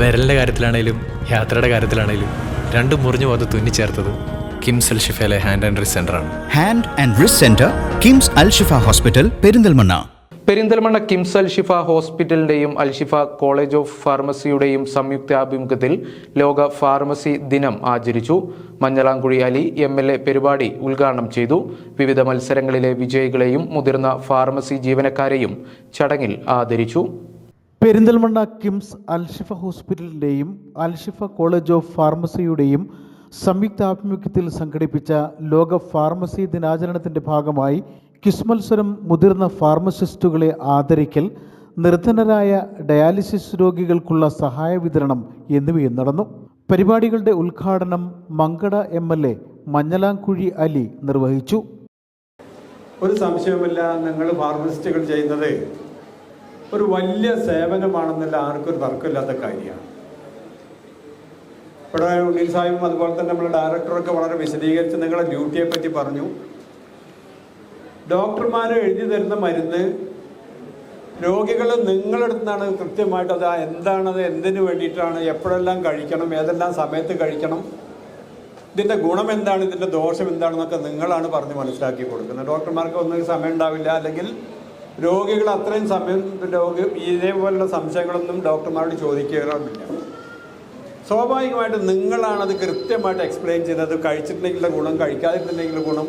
വിരലിന്റെ കാര്യത്തിലാണേലും യാത്രയുടെ കാര്യത്തിലാണേലും രണ്ടും മുറിഞ്ഞു പോകാതെ തുന്നിച്ചേർത്തത് കിംസ് അൽ ഷിഫയിലെ ഹാൻഡ് ആൻഡ് റിസ് ആണ്. Hand and wrist centre KIMS Al Shifa hospital Perinthalmanna. Perinthalmanna KIMS Al Shifa ഹോസ്പിറ്റലിന്റെയും Al Shifa college of ഫാർമസിയുടെയും സംയുക്ത ആഭിമുഖ്യത്തിൽ ലോക ഫാർമസി ദിനം ആചരിച്ചു. Manjalamkuzhi Ali M L A പരിപാടി ഉദ്ഘാടനം ചെയ്തു. വിവിധ മത്സരങ്ങളിലെ വിജയികളെയും മുതിർന്ന ഫാർമസി ജീവനക്കാരെയും ചടങ്ങിൽ ആദരിച്ചു. പെരിന്തൽമണ്ണ കിംസ് അൽഷിഫ ഹോസ്പിറ്റലിന്റെയും അൽഷിഫ കോളേജ് ഓഫ് ഫാർമസിയുടെയും സംയുക്താഭിമുഖ്യത്തിൽ സംഘടിപ്പിച്ച ലോക ഫാർമസി ദിനാചരണത്തിന്റെ ഭാഗമായി കിസ്മത്സരം മുതിർന്ന ഫാർമസിസ്റ്റുകളെ ആദരിക്കൽ നിർധനരായ ഡയാലിസിസ് രോഗികൾക്കുള്ള സഹായ വിതരണം എന്നിവയും നടന്നു. പരിപാടികളുടെ ഉദ്ഘാടനം Mankada M L A Manjalamkuzhi Ali നിർവഹിച്ചു. ഒരു സംശയവുമില്ല നിങ്ങൾ ഫാർമസിസ്റ്റുകൾ ചെയ്യുന്നത് ഒരു വലിയ സേവനമാണെന്നല്ല ആർക്കും ഒരു തർക്കമില്ലാത്ത കാര്യമാണ്. ഇവിടെ ഉണ്ണീൽ സാഹിബും അതുപോലെ തന്നെ നമ്മുടെ ഡയറക്ടറൊക്കെ വളരെ വിശദീകരിച്ച് നിങ്ങളുടെ ഡ്യൂട്ടിയെ പറ്റി പറഞ്ഞു. ഡോക്ടർമാർ എഴുതി തരുന്ന മരുന്ന് രോഗികൾ നിങ്ങളുടെ നിന്നാണ് കൃത്യമായിട്ട് അത് എന്താണത് എന്തിനു വേണ്ടിയിട്ടാണ് എപ്പോഴെല്ലാം കഴിക്കണം ഏതെല്ലാം സമയത്ത് കഴിക്കണം ഇതിന്റെ ഗുണം എന്താണ് ഇതിന്റെ ദോഷം എന്താണെന്നൊക്കെ നിങ്ങളാണ് പറഞ്ഞ് മനസ്സിലാക്കി കൊടുക്കുന്നത്. ഡോക്ടർമാർക്ക് ഒന്നും സമയം ഉണ്ടാവില്ല അല്ലെങ്കിൽ രോഗികൾ അത്രയും സമയം രോഗി ഇതേപോലുള്ള സംശയങ്ങളൊന്നും ഡോക്ടർമാരോട് ചോദിക്കാറുമില്ല. സ്വാഭാവികമായിട്ട് നിങ്ങളാണത് കൃത്യമായിട്ട് എക്സ്പ്ലെയിൻ ചെയ്യുന്നത്. കഴിച്ചിട്ടുണ്ടെങ്കിലുള്ള ഗുണം കഴിക്കാതിട്ടുണ്ടെങ്കിലുള്ള ഗുണം.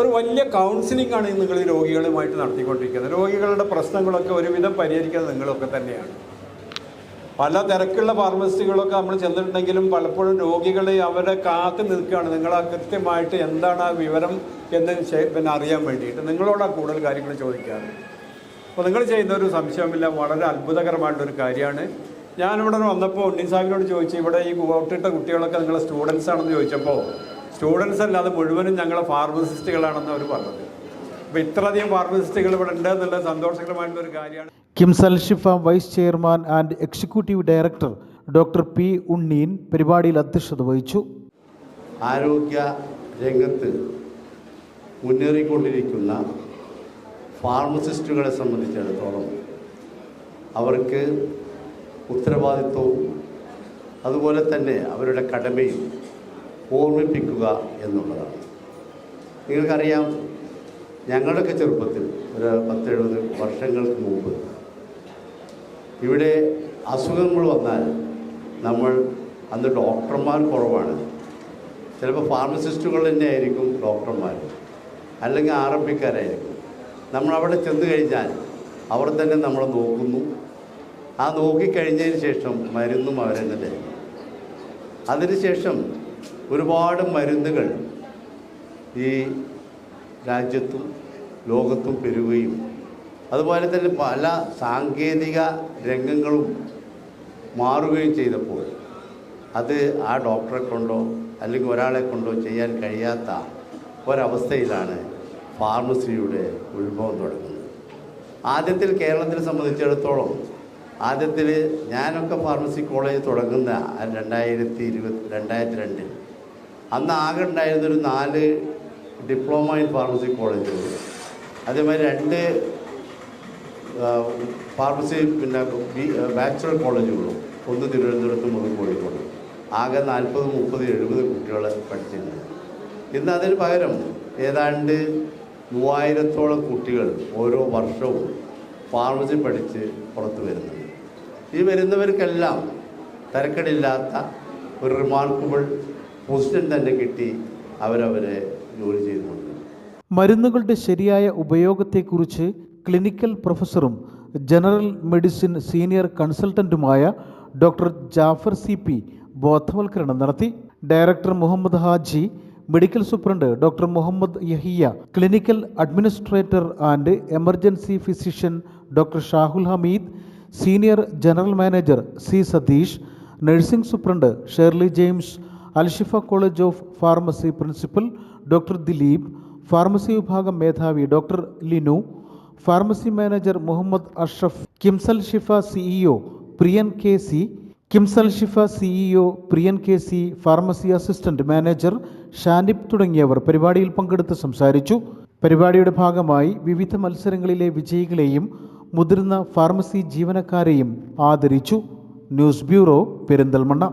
ഒരു വലിയ കൗൺസിലിംഗ് ആണ് നിങ്ങൾ രോഗികളുമായിട്ട് നടത്തിക്കൊണ്ടിരിക്കുന്നത്. രോഗികളുടെ പ്രശ്നങ്ങളൊക്കെ ഒരുവിധം പരിഹരിക്കുന്നത് നിങ്ങളൊക്കെ തന്നെയാണ്. പല തിരക്കുള്ള ഫാർമസിസ്റ്റുകളൊക്കെ നമ്മൾ ചെന്നിട്ടുണ്ടെങ്കിലും പലപ്പോഴും രോഗികളെ അവരെ കാത്തു നിൽക്കുകയാണ്. നിങ്ങൾ കൃത്യമായിട്ട് എന്താണ് ആ വിവരം എന്ന് പിന്നെ അറിയാൻ വേണ്ടിയിട്ട്. നിങ്ങളോടാണ് കൂടുതൽ കാര്യങ്ങൾ ചോദിക്കാറ്. അപ്പോൾ നിങ്ങൾ ചെയ്യുന്ന ഒരു സംശയമില്ല. വളരെ അത്ഭുതകരമായിട്ടൊരു കാര്യമാണ്. ഞാനിവിടെ വന്നപ്പോൾ ഉണ്ണി സാഹിബിനോട് ചോദിച്ചു ഇവിടെ ഈ വോട്ടിട്ട കുട്ടികളൊക്കെ നിങ്ങളെ സ്റ്റുഡൻസ് ആണെന്ന് ചോദിച്ചപ്പോൾ സ്റ്റുഡൻസ് അല്ലാതെ മുഴുവനും ഞങ്ങളെ ഫാർമസിസ്റ്റുകളാണെന്ന് അവർ പറഞ്ഞത്. അപ്പോൾ ഇത്രയധികം ഫാർമസിസ്റ്റുകൾ ഇവിടെ ഉണ്ട് എന്നുള്ള സന്തോഷകരമായിട്ടുള്ള ഒരു കാര്യമാണ്. KIMS Shifa vice chairman and executive director doctor P Unneen പരിപാടിയിൽ അധ്യക്ഷത വഹിച്ചു. ആരോഗ്യ രംഗത്ത് മുന്നേറിക്കൊണ്ടിരിക്കുന്ന ഫാർമസിസ്റ്റുകളെ സംബന്ധിച്ചിടത്തോളം അവർക്ക് ഉത്തരവാദിത്വവും അതുപോലെ തന്നെ അവരുടെ കടമയും ഓർമ്മിപ്പിക്കുക എന്നുള്ളതാണ്. നിങ്ങൾക്കറിയാം ഞങ്ങളുടെയൊക്കെ ചെറുപ്പത്തിൽ ഒരു പത്തെഴുപത് വർഷങ്ങൾക്ക് മുമ്പ് ഇവിടെ അസുഖങ്ങൾ വന്നാൽ നമ്മൾ അന്ന് ഡോക്ടർമാർ കുറവാണ്. ചിലപ്പോൾ ഫാർമസിസ്റ്റുകൾ തന്നെ ആയിരിക്കും ഡോക്ടർമാർ. അല്ലെങ്കിൽ ആരംഭിക്കാരായിരിക്കും നമ്മൾ അവിടെ ചെന്ന് കഴിഞ്ഞാൽ അവർ തന്നെ നമ്മളെ നോക്കുന്നു. ആ നോക്കിക്കഴിഞ്ഞതിന് ശേഷം മരുന്നും അവരെന്നെ തരും. അതിനുശേഷം ഒരുപാട് മരുന്നുകൾ ഈ രാജ്യത്തും ലോകത്തും പെരുകയും അതുപോലെ തന്നെ പല സാങ്കേതിക രംഗങ്ങളും മാറുകയും ചെയ്തപ്പോൾ അത് ആ ഡോക്ടറെ കൊണ്ടോ അല്ലെങ്കിൽ ഒരാളെ കൊണ്ടോ ചെയ്യാൻ കഴിയാത്ത ഒരവസ്ഥയിലാണ് ഫാർമസിയുടെ ഉത്ഭവം തുടങ്ങുന്നത്. ആദ്യത്തിൽ കേരളത്തിനെ സംബന്ധിച്ചിടത്തോളം ആദ്യത്തിൽ ഞാനൊക്കെ ഫാർമസി കോളേജ് തുടങ്ങുന്ന രണ്ടായിരത്തി ഇരുപത്തി രണ്ടായിരത്തി രണ്ടിൽ അന്ന് ആകെ ഉണ്ടായിരുന്നൊരു നാല് ഡിപ്ലോമ ഇൻ ഫാർമസി കോളേജുകൾ. അതേമാതിരി രണ്ട് ഫാർമസി പിന്നെ ബാച്ചുലർ കോളേജുകളും ഒന്ന് തിരുവനന്തപുരത്തും ഒന്ന് കോഴിക്കോട്. ആകെ നാൽപ്പത് മുപ്പത് എഴുപത് കുട്ടികൾ പഠിച്ചിട്ടുണ്ട്. ഇന്ന് അതിന് പകരം ഏതാണ്ട് മൂവായിരത്തോളം കുട്ടികൾ ഓരോ വർഷവും ഫാർമസി പഠിച്ച് പുറത്ത് വരുന്നുണ്ട്. ഈ വരുന്നവർക്കെല്ലാം തരക്കേടില്ലാത്ത ഒരു റിമാർക്കബിൾ പൊസിഷൻ തന്നെ കിട്ടി അവരവരെ ജോലി ചെയ്യുന്നുണ്ട് മരുന്നുകളുടെ ശരിയായ ഉപയോഗത്തെക്കുറിച്ച് ക്ലിനിക്കൽ പ്രൊഫസറും ജനറൽ മെഡിസിൻ സീനിയർ കൺസൾട്ടന്റുമായ ഡോക്ടർ ജാഫർ സി പി ബോധവൽക്കരണം നടത്തി. Director Muhammad Haji medical superintendent doctor Muhammad Yahiya clinical administrator and emergency physician doctor Shahul Hameed senior general manager C Satheesh nursing superintendent Shirley James Al Shifa college of pharmacy principal doctor Dileep pharmacy വിഭാഗം മേധാവി doctor Linu pharmacy manager Muhammad Ashraf KIMS Al Shifa CEO Priyan K C KIMS Al Shifa CEO Priyan K C pharmacy assistant manager Shanib തുടങ്ങിയവർ പരിപാടിയിൽ പങ്കെടുത്ത് സംസാരിച്ചു. പരിപാടിയുടെ ഭാഗമായി വിവിധ മത്സരങ്ങളിലെ വിജയികളെയും മുതിർന്ന ഫാർമസി ജീവനക്കാരെയും ആദരിച്ചു. News bureau Perinthalmanna.